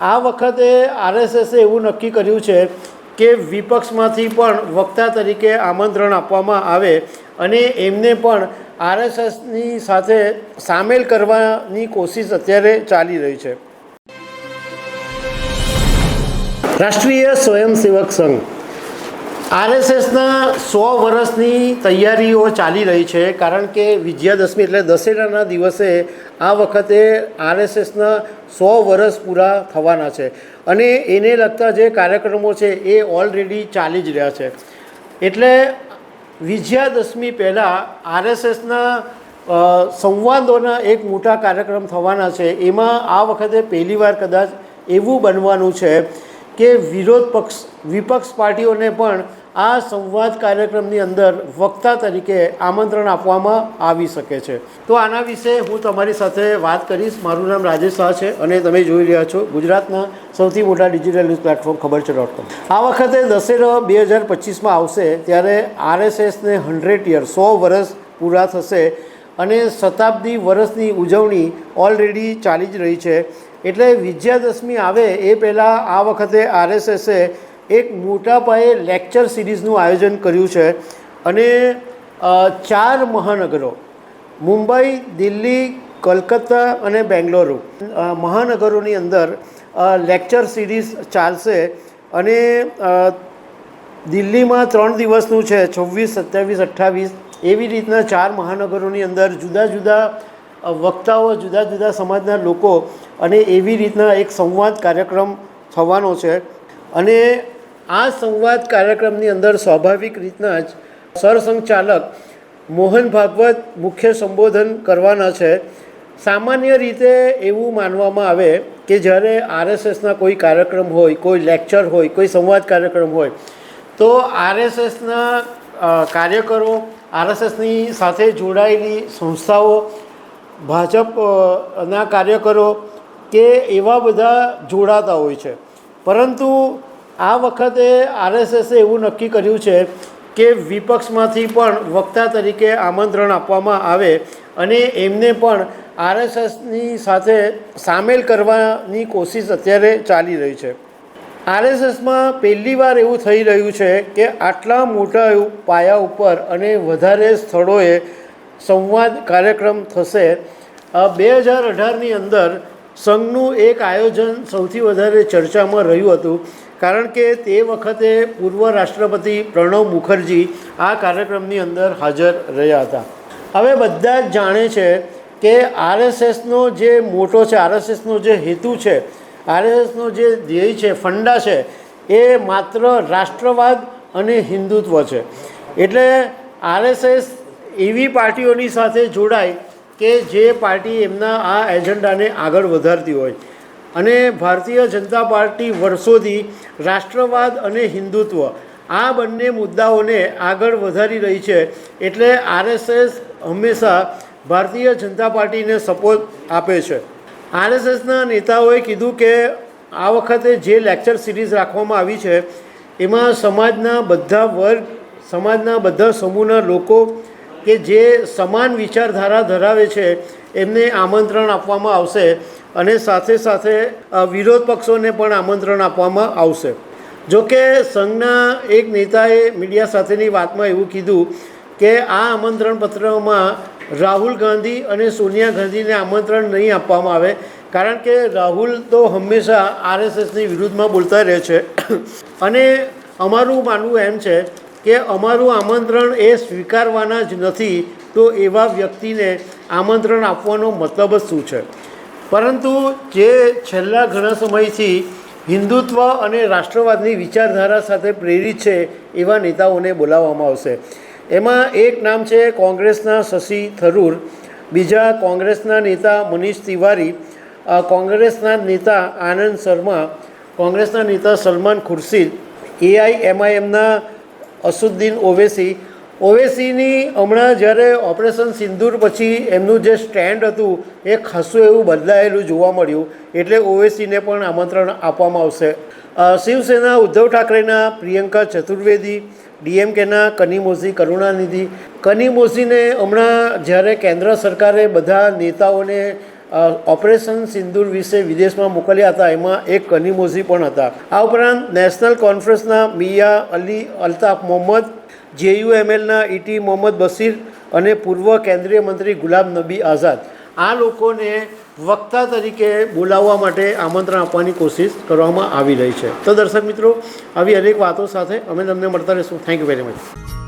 આ વખતે આરએસએસે એવું નક્કી કર્યું છે કે વિપક્ષમાંથી પણ વક્તા તરીકે આમંત્રણ આપવામાં આવે અને એમને પણ આરએસએસની સાથે સામેલ કરવાની કોશિશ અત્યારે ચાલી રહી છે. રાષ્ટ્રીય સ્વયંસેવક સંઘ. આરએસએસના સો વર્ષની તૈયારીઓ ચાલી રહી છે, કારણ કે વિજયાદશમી એટલે દશેરાના દિવસે આ વખતે આરએસએસના સો વર્ષ પૂરા થવાના છે. અને એને લગતા જે કાર્યક્રમો છે એ ઓલરેડી ચાલી જ રહ્યા છે. એટલે વિજયાદશમી પહેલાં આરએસએસના સંવાદોના એક મોટા કાર્યક્રમ થવાના છે. એમાં આ વખતે પહેલીવાર કદાચ એવું બનવાનું છે કે વિરોધ પક્ષ, વિપક્ષ પાર્ટીઓને પણ આ સંવાદ કાર્યક્રમની અંદર વક્તા તરીકે આમંત્રણ આપવામાં આવી શકે છે. તો આના વિશે હું તમારી સાથે વાત કરીશ. મારું નામ રાજેશ શાહ છે અને તમે જોઈ રહ્યા છો ગુજરાતના સૌથી મોટા ડિજિટલ ન્યૂઝ પ્લેટફોર્મ ખબર છે ડોટ કોમ આ વખતે દશેરો બે હજાર પચીસમાં આવશે ત્યારે આરએસએસને હંડ્રેડ યર, સો વર્ષ પૂરા થશે અને શતાબ્દી વર્ષની ઉજવણી ઓલરેડી ચાલી જ રહી છે. એટલે વિજયાદશમી આવે એ પહેલાં આ વખતે આરએસએસે એક મોટા પાયે લેક્ચર સિરીઝનું આયોજન કર્યું છે અને ચાર મહાનગરો, મુંબઈ, દિલ્હી, કલકત્તા અને બેંગ્લોરુ મહાનગરોની અંદર લેક્ચર સિરીઝ ચાલશે અને દિલ્હીમાં ત્રણ દિવસનું છે, છવ્વીસ, સત્યાવીસ, અઠ્ઠાવીસ, એવી રીતના ચાર મહાનગરોની અંદર જુદા જુદા વક્તાઓ, જુદા જુદા સમાજના લોકો અને એવી રીતના એક સંવાદ કાર્યક્રમ થવાનો છે. અને આ સંવાદ કાર્યક્રમની અંદર સ્વાભાવિક રીતના જ સરસંઘચાલક મોહન ભાગવત મુખ્ય સંબોધન કરવાના છે. સામાન્ય રીતે એવું માનવામાં આવે કે જ્યારે આરએસએસના કોઈ કાર્યક્રમ હોય, કોઈ લેક્ચર હોય, કોઈ સંવાદ કાર્યક્રમ હોય, તો આરએસએસના કાર્યકરો, આરએસએસની સાથે જોડાયેલી સંસ્થાઓ ભાજપના કાર્યકરો કે એવા બધા જોડાતા હોય છે. પરંતુ આ વખતે આરએસએસે એવું નક્કી કર્યું છે કે વિપક્ષમાંથી પણ વક્તા તરીકે આમંત્રણ આપવામાં આવે અને એમને પણ આરએસએસની સાથે સામેલ કરવાની કોશિશ અત્યારે ચાલી રહી છે. આરએસએસમાં પહેલી વાર એવું થઈ રહ્યું છે કે આટલા મોટા પાયા ઉપર અને વધારે સ્થળોએ સંવાદ કાર્યક્રમ થશે. બે હજાર અઢારની અંદર સંઘનું એક આયોજન સૌથી વધારે ચર્ચામાં રહ્યું હતું, કારણ કે તે વખતે પૂર્વ રાષ્ટ્રપતિ પ્રણવ મુખર્જી આ કાર્યક્રમની અંદર હાજર રહ્યા હતા. હવે બધા જ જાણે છે કે આરએસએસનો જે મોટો છે, આરએસએસનો જે હેતુ છે, આરએસએસનો જે ધ્યેય છે, ફંડા છે, એ માત્ર રાષ્ટ્રવાદ અને હિન્દુત્વ છે. એટલે આરએસએસ એવી પાર્ટીઓની સાથે જોડાય કે જે પાર્ટી એમના આ એજન્ડાને આગળ વધારતી હોય. અને ભારતીય જનતા પાર્ટી વર્ષોથી રાષ્ટ્રવાદ અને હિન્દુત્વ આ બંને મુદ્દાઓને આગળ વધારી રહી છે એટલે આરએસએસ હંમેશા ભારતીય જનતા પાર્ટીને સપોર્ટ આપે છે. આરએસએસના નેતાઓએ કીધું કે આ વખતે જે લેક્ચર સિરીઝ રાખવામાં આવી છે, એમાં સમાજના બધા વર્ગ, સમાજના બધા સમૂહના લોકો કે જે સમાન વિચારધારા ધરાવે છે, એમને આમંત્રણ આપવામાં આવશે અને સાથે સાથે વિરોધ પક્ષોને પણ આમંત્રણ આપવામાં આવશે. જોકે સંઘના એક નેતાએ મીડિયા સાથેની વાતમાં એવું કીધું કે આ આમંત્રણ પત્રમાં રાહુલ ગાંધી અને સોનિયા ગાંધીને આમંત્રણ નહીં આપવામાં આવે, કારણ કે રાહુલ તો હંમેશા આરએસએસની વિરુદ્ધમાં બોલતા રહે છે. અને અમારું માનવું એમ છે કે અમારું આમંત્રણ એ સ્વીકારવાના જ નથી, તો એવા વ્યક્તિને આમંત્રણ આપવાનો મતલબ જ શું છે? પરંતુ જે છેલ્લા ઘણા સમયથી હિન્દુત્વ અને રાષ્ટ્રવાદની વિચારધારા સાથે પ્રેરિત છે, એવા નેતાઓને બોલાવવામાં આવશે. એમાં એક નામ છે કોંગ્રેસના શશી થરૂર, બીજા કોંગ્રેસના નેતા મનીષ તિવારી કોંગ્રેસના નેતા આનંદ શર્મા, કોંગ્રેસના નેતા સલમાન ખુરશીદ એઆઈએમઆઈએમના અસુદ્દીન ઓવેસી. ઓવેસીની હમણાં જ્યારે ઓપરેશન સિંદૂર પછી એમનું જે સ્ટેન્ડ હતું, એ ખાસું એવું બદલાયેલું જોવા મળ્યું. એટલે ઓવેસીને પણ આમંત્રણ આપવામાં આવશે. શિવસેના ઉદ્ધવ ઠાકરેના પ્રિયંકા ચતુર્વેદી, ડીએમકેના કનિમોઝી કરુણાનિધિ. કનિમોઝીને હમણાં જ્યારે કેન્દ્ર સરકારે બધા નેતાઓને ઓપરેશન સિંદૂર વિશે વિદેશમાં મોકલ્યા હતા, એમાં એક કનીમોઝી પણ હતા. આ ઉપરાંત નેશનલ કોન્ફરન્સના મિયા અલી, અલ્તાફ મોહમ્મદ, જેયુએમએલના ઈટી મોહમ્મદ બશીર અને પૂર્વ કેન્દ્રીય મંત્રી ગુલામ નબી આઝાદ. આ લોકોને વક્તા તરીકે બોલાવવા માટે આમંત્રણ આપવાની કોશિશ કરવામાં આવી રહી છે. તો દર્શક મિત્રો, આવી અનેક વાતો સાથે અમે તમને મળતા રહીશું. Thank you very much